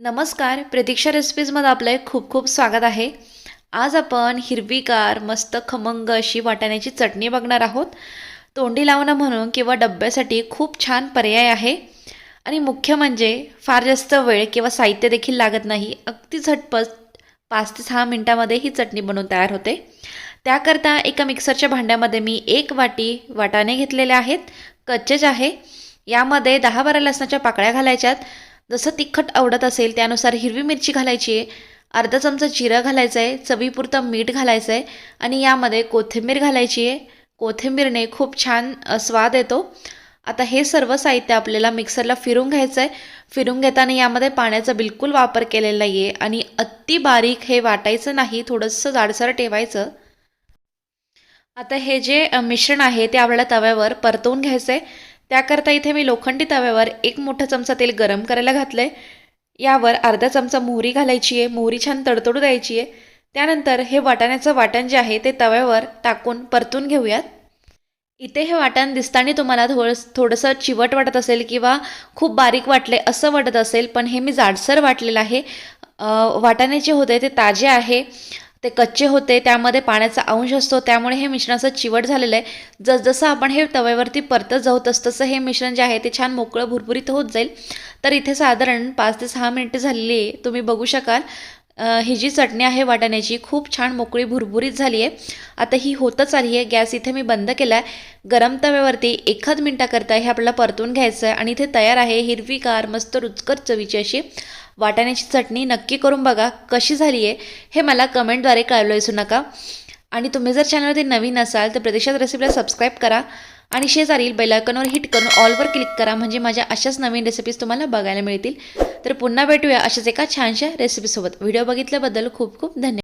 नमस्कार प्रतीक्षा रेसिपीजमध्ये आपलं खूप खूप स्वागत आहे. आज आपण हिरवीगार मस्त खमंग अशी वाटाण्याची चटणी बघणार आहोत. तोंडी लावणं म्हणून किंवा डब्यासाठी खूप छान पर्याय आहे. आणि मुख्य म्हणजे फार जास्त वेळ किंवा साहित्य देखील लागत नाही. अगदी झटपट पाच ते सहा मिनटामध्ये ही चटणी बनवून तयार होते. त्याकरता एका मिक्सरच्या भांड्यामध्ये मी एक वाटी वाटाणे घेतलेले आहेत. कच्चेच आहे. यामध्ये दहा बारा लसणाच्या पाकळ्या घालायच्यात. जसं तिखट आवडत असेल त्यानुसार हिरवी मिरची घालायची आहे. अर्धा चमचा जिरं घालायचं आहे चवीपुरतं मीठ घालायचं आहे आणि यामध्ये कोथिंबीर घालायची आहे. कोथिंबीरने खूप छान स्वाद येतो. आता हे सर्व साहित्य आपल्याला मिक्सरला फिरून घ्यायचं आहे फिरून घेताना यामध्ये पाण्याचा बिलकुल वापर केलेला नाही आहे आणि अति बारीक हे वाटायचं नाही थोडंसं जाडसर ठेवायचं. आता हे जे मिश्रण आहे ते आपल्याला तव्यावर परतवून घ्यायचं आहे त्याकरता इथे मी लोखंडी तव्यावर एक मोठा चमचा तेल गरम करायला घातलं आहे यावर अर्धा चमचा मोहरी घालायची आहे. मोहरी छान तडतडू द्यायची आहे. त्यानंतर हे वाटाण्याचं वाटण जे आहे ते तव्यावर टाकून परतून घेऊयात. इथे हे वाटण दिसताना तुम्हाला थोडं थोडंसं चिवट वाटत असेल किंवा खूप बारीक वाटले असं वाटत असेल पण हे मी जाडसर वाटलेलं आहे. वाटाणे जे होते ते ताजे आहे. ते कच्चे होते त्यामध्ये पाण्याचा अंश असतो त्यामुळे हे मिश्रणाचं चिवट झालेलं आहे. जसजसं आपण हे तव्यावरती परतत जाऊ तसतसं हे मिश्रण जे आहे ते छान मोकळं भुरभुरीत होत जाईल. तर इथे साधारण पाच ते सहा मिनटं झालेली आहे. तुम्ही बघू शकाल ही जी चटणी आहे वाटाण्याची खूप छान मोकळी भुरभुरीत झाली आहे. आता ही होतच आली आहे. गॅस इथे मी बंद केला आहे. गरम तव्यावरती एखाद मिनटाकरता हे आपल्याला परतून घ्यायचं आहे. आणि इथे तयार आहे हिरवीगार मस्त रुचकर चवीची अशी वाटाण्याची चटणी नक्की करून बघा कशी झाली आहे हे मला कमेंटद्वारे कळवलं विसरू नका. आणि तुम्ही जर चॅनलवरती नवीन असाल तर प्रदेशात रेसिपीला सबस्क्राईब करा आणि शेजारील बेलायकनवर हिट करून ऑलवर क्लिक करा म्हणजे माझ्या अशाच नवीन रेसिपीज तुम्हाला बघायला मिळतील. तर पुन्हा भेटूया अशाच एका छानशा रेसिपीसोबत व्हिडिओ बघितल्याबद्दल खूप खूप धन्यवाद.